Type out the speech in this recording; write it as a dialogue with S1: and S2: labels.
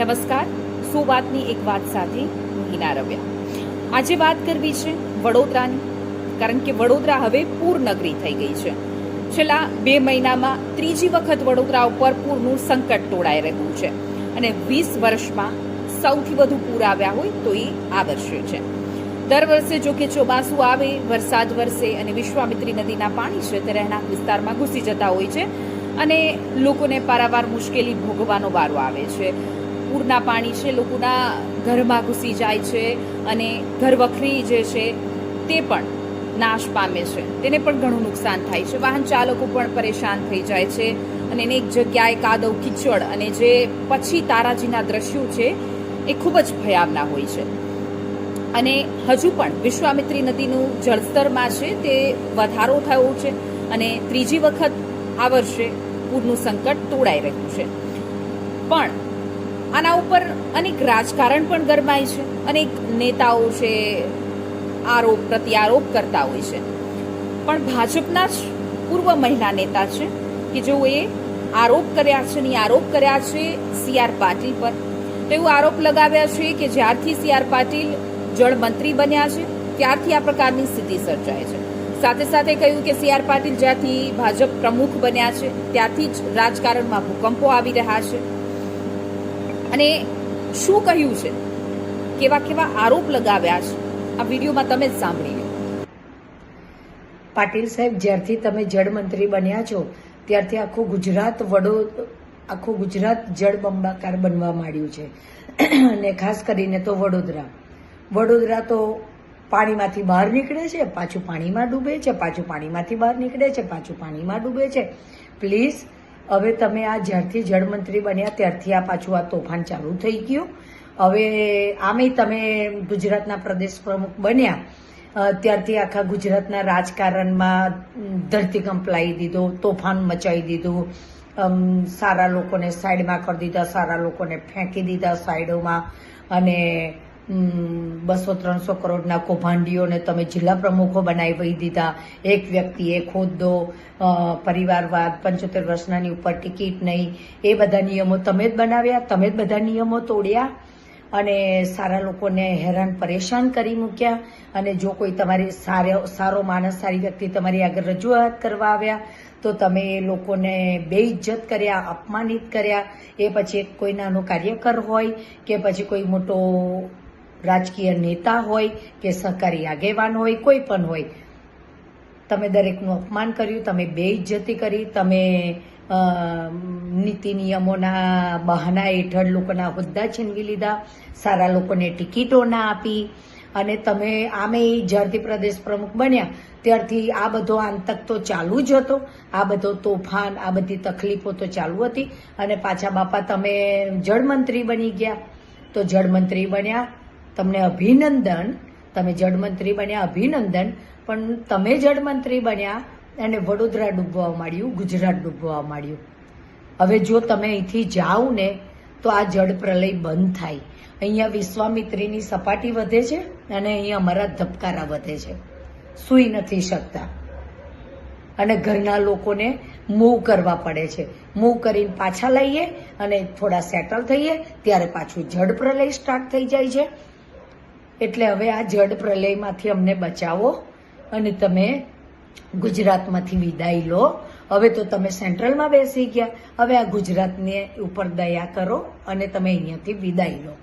S1: નમસ્કાર. સો વાતની એક વાત સાથે હું હિના રવ્યા આજે વાત કરવી છે વડોદરાની, કારણ કે વડોદરા હવે પૂરનગરી થઈ ગઈ છે. છેલ્લા બે મહિનામાં ત્રીજી વખત વડોદરા ઉપર પૂરનું સંકટ તોડાઈ રહ્યું છે. અને વીસ વર્ષમાં સૌથી વધુ પૂર આવ્યા હોય તો એ આ વર્ષે છે. દર વર્ષે જો કે ચોમાસું આવે, વરસાદ વરસે અને વિશ્વામિત્રી નદીના પાણી છે તે રહેણાંક વિસ્તારમાં ઘૂસી જતા હોય છે. અને લોકોને પારાવાર મુશ્કેલી ભોગવવાનો વારો આવે છે. પૂરના પાણી છે, લોકોના ઘરમાં ઘૂસી જાય છે અને ઘરવખરી જે છે તે પણ નાશ પામે છે. તેને પણ ઘણું નુકસાન થાય છે. વાહન ચાલકો પણ પરેશાન થઈ જાય છે અને એક જગ્યાએ કાદવ કિચડ અને જે પછી તારાજીના દ્રશ્યો છે એ ખૂબ જ ભયાવના હોય છે. અને હજુ પણ વિશ્વામિત્રી નદીનું જળસ્તરમાં છે તે વધારો થયો છે અને ત્રીજી વખત આ વર્ષે પૂરનું સંકટ તોડાઈ રહ્યું છે. પણ આના ઉપર અનેક રાજકારણ પણ ગરમાય છે. અનેક નેતાઓ છે, આરોપ પ્રત્યારોપ કરતા હોય છે. પણ ભાજપના જ પૂર્વ મહિલા નેતા છે કે જેઓએ આરોપ કર્યા છે ને આરોપ કર્યા છે સી આર પાટીલ પર. તો એવું આરોપ લગાવ્યા છે કે જ્યારથી સી આર પાટીલ જળમંત્રી બન્યા છે, ત્યારથી આ પ્રકારની સ્થિતિ સર્જાય છે. સાથે સાથે કહ્યું કે સી આર પાટીલ જ્યાંથી ભાજપ પ્રમુખ બન્યા છે ત્યાંથી જ રાજકારણમાં ભૂકંપો આવી રહ્યા છે. અને શું કહ્યું છે? કેવા કેવા આરોપ લગાવ્યા છે? આ વિડીયોમાં તમે જ સાંભળી લો
S2: પાટીલ સાહેબ, જ્યારથી તમે જળમંત્રી બન્યા છો, ત્યારથી આખું ગુજરાત વડો, આખું ગુજરાત જળબંબાકાર બનવા માંડ્યું છે. અને ખાસ કરીને તો વડોદરા. વડોદરા તો પાણીમાંથી બહાર નીકળે છે, પાછું પાણીમાં ડૂબે છે, પાછું પાણીમાંથી બહાર નીકળે છે, પાછું પાણીમાં ડૂબે છે. પ્લીઝ હવે તમે આ જ્યારથી જળમંત્રી બન્યા ત્યારથી આ પાછું આ તોફાન ચાલુ થઈ ગયું. હવે આમે તમે ગુજરાતના પ્રદેશ પ્રમુખ બન્યા ત્યારથી આખા ગુજરાતના રાજકારણમાં ધરતીકંપ લાવી દીધો, તોફાન મચાવી દીધું સારા લોકોને સાઈડમાં કરી દીધા, સારા લોકોને ફેંકી દીધા સાઈડોમાં અને બસો ત્રણસો કરોડના કૌભાંડીઓને તમે જિલ્લા પ્રમુખો બનાવી દીધા. એક વ્યક્તિ એક હોદ્દો પરિવારવાદ, પંચોતેર વર્ષનાની ઉપર ટિકિટ નહીં. એ બધા નિયમો તમે જ બનાવ્યા, તમે જ બધા નિયમો તોડ્યા અને સારા લોકોને હેરાન, પરેશાન કરી મૂક્યા. અને જો કોઈ તમારી સારો સારો માણસ, સારી વ્યક્તિ તમારી આગળ રજૂઆત કરવા આવ્યા, તો તમે એ લોકોને બેઇજ્જત કર્યા, અપમાનિત કર્યા. એ પછી કોઈ નાનો કાર્યકર હોય કે પછી કોઈ મોટો રાજકીય નેતા હોય કે સહકારી આગેવાન હોય, કોઈ પણ હોય. તમે દરેકનું અપમાન કર્યું, તમે બેઇજ્જતી કરી, તમે નીતિ નિયમોના બહાના હેઠળ લોકોના હોદ્દા છીનવી લીધા, સારા લોકોને ટિકિટો ના આપી, અને તમે આમે જ્યારથી પ્રદેશ પ્રમુખ બન્યા, ત્યારથી આ બધો આંતક તો ચાલુ જ હતો, આ બધો તોફાન, આ બધી તકલીફો તો ચાલુ હતી, અને પાછા બાપા તમે જળમંત્રી બની ગયા. તો જળમંત્રી બન્યા તમને અભિનંદન. તમે જળમંત્રી બન્યા, અભિનંદન. પણ તમે જળમંત્રી બન્યા અને વડોદરા ડૂબવા માંડ્યું, ગુજરાત ડૂબવા માંડ્યું. હવે જો તમે અહીંથી જાઓ ને, તો આ જળ પ્રલય બંધ થાય. અહીંયા વિશ્વામિત્રીની સપાટી વધે છે અને અહીંયા અમારા ધબકારા વધે છે. સૂઈ નથી શકતા. અને ઘરના લોકોને મૂવ કરવા પડે છે. મૂવ કરીને પાછા લઈએ અને થોડા સેટલ થઈએ, ત્યારે પાછું જળ પ્રલય સ્ટાર્ટ થઈ જાય છે. એટલે હવે આ જળ પ્રલયમાંથી અમને બચાવો અને તમે ગુજરાતમાંથી વિદાય લો. હવે તો તમે સેન્ટ્રલમાં બેસી ગયા. હવે આ ગુજરાતને ઉપર દયા કરો અને તમે અહીંયાથી વિદાય લો.